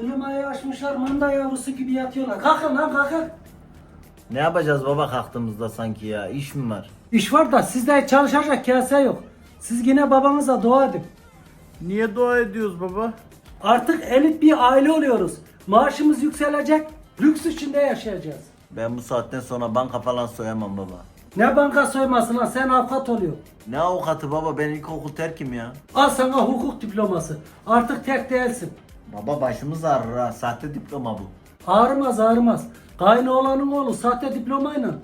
Klimayı açmışlar manda yavrusu gibi yatıyorlar. Kalkın lan kalkın. Ne yapacağız baba kalktığımızda sanki ya? İş mi var? İş var da sizde çalışacak kase yok. Siz yine babanıza dua edin. Niye dua ediyoruz baba? Artık elit bir aile oluyoruz. Maaşımız yükselecek, lüks içinde yaşayacağız. Ben bu saatten sonra banka falan soyamam baba. Ne banka soyması lan sen avukat oluyor. Ne avukatı baba ben ilkokul terkim ya. Al sana hukuk diploması. Artık tek değilsin. Baba başımız ağrır ha. Sahte diploma bu. Ağrımaz ağrımaz. Kaynoğlanın oğlu sahte diplomayla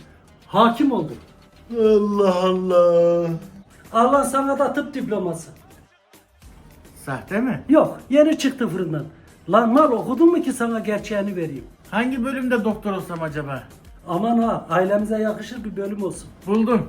hakim oldu. Allah Allah. Al lan sana da tıp diploması. Sahte mi? Yok yeni çıktı fırından. Lan mal okudun mu ki sana gerçeğini vereyim. Hangi bölümde doktor olsam acaba? Aman ha ailemize yakışır bir bölüm olsun. Buldum.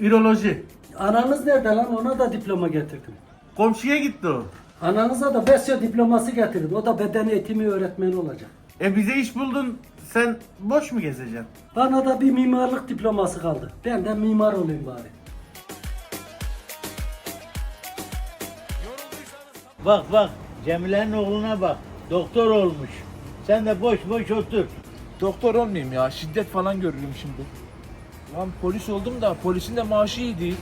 Üroloji. Ananız nerede lan ona da diploma getirdim. Komşuya gitti o. Ananıza da besyo diploması getirdim. O da beden eğitimi öğretmeni olacak. E bize iş buldun. Sen boş mu gezeceksin? Bana da bir mimarlık diploması kaldı. Ben de mimar olayım bari. Bak bak Cemile'nin oğluna bak. Doktor olmuş. Sen de boş boş otur. Doktor olmayayım ya. Şiddet falan görürüm şimdi. Lan polis oldum da polisin de maaşı iyi değil.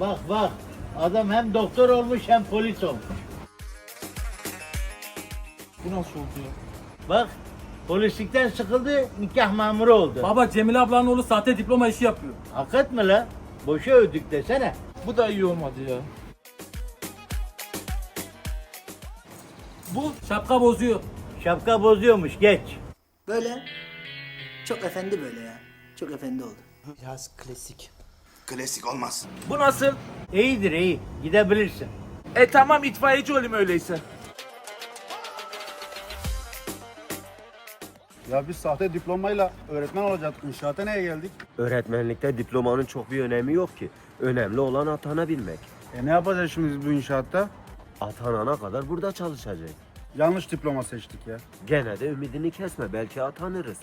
Bak bak. Adam hem doktor olmuş hem polis olmuş. Bu nasıl oldu ya? Bak polislikten sıkıldı nikah memuru oldu. Baba Cemile ablanın oğlu sahte diploma işi yapıyor. Hak etme la. Boşa ödük desene. Bu da iyi olmadı ya. Bu şapka bozuyor. Şapka bozuyormuş geç. Böyle. Çok efendi böyle ya. Çok efendi oldu. Biraz klasik. Klasik olmaz. Bu nasıl? İyidir iyi. Gidebilirsin. E tamam itfaiyeci olayım öyleyse. Ya biz sahte diplomayla öğretmen olacaktık. İnşaata neye geldik? Öğretmenlikte diplomanın çok bir önemi yok ki. Önemli olan atanabilmek. E ne yapacağız şimdi biz bu inşaatta? Atanana kadar burada çalışacağız. Yanlış diploma seçtik ya. Gene de ümidini kesme belki atanırız.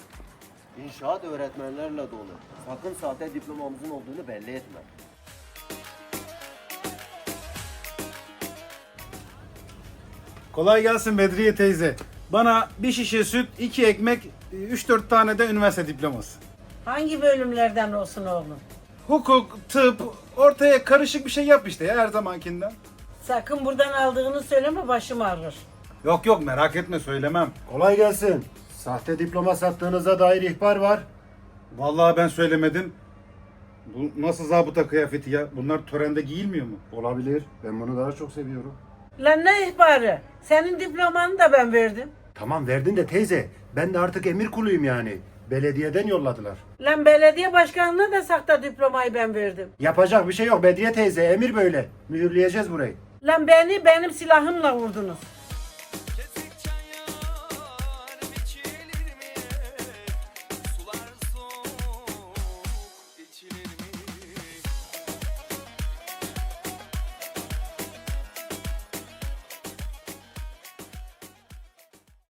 İnşaat öğretmenlerle dolu. Sakın sahte diplomamızın olduğunu belli etme. Kolay gelsin Bedriye teyze. Bana bir şişe süt, iki ekmek, 3-4 tane de üniversite diploması. Hangi bölümlerden olsun oğlum? Hukuk, tıp, ortaya karışık bir şey yap işte ya her zamankinden. Sakın buradan aldığını söyleme başım ağrır. Yok yok merak etme söylemem. Kolay gelsin. Sahte diploma sattığınıza dair ihbar var. Vallahi ben söylemedim. Bu nasıl zabıta kıyafeti ya? Bunlar törende giyilmiyor mu? Olabilir. Ben bunu daha çok seviyorum. Lan ne ihbarı? Senin diplomanı da ben verdim. Tamam verdin de teyze. Ben de artık emir kuluyum yani. Belediyeden yolladılar. Lan belediye başkanına da sakta diplomayı ben verdim. Yapacak bir şey yok Bedriye teyze. Emir böyle. Mühürleyeceğiz burayı. Lan beni benim silahımla vurdunuz.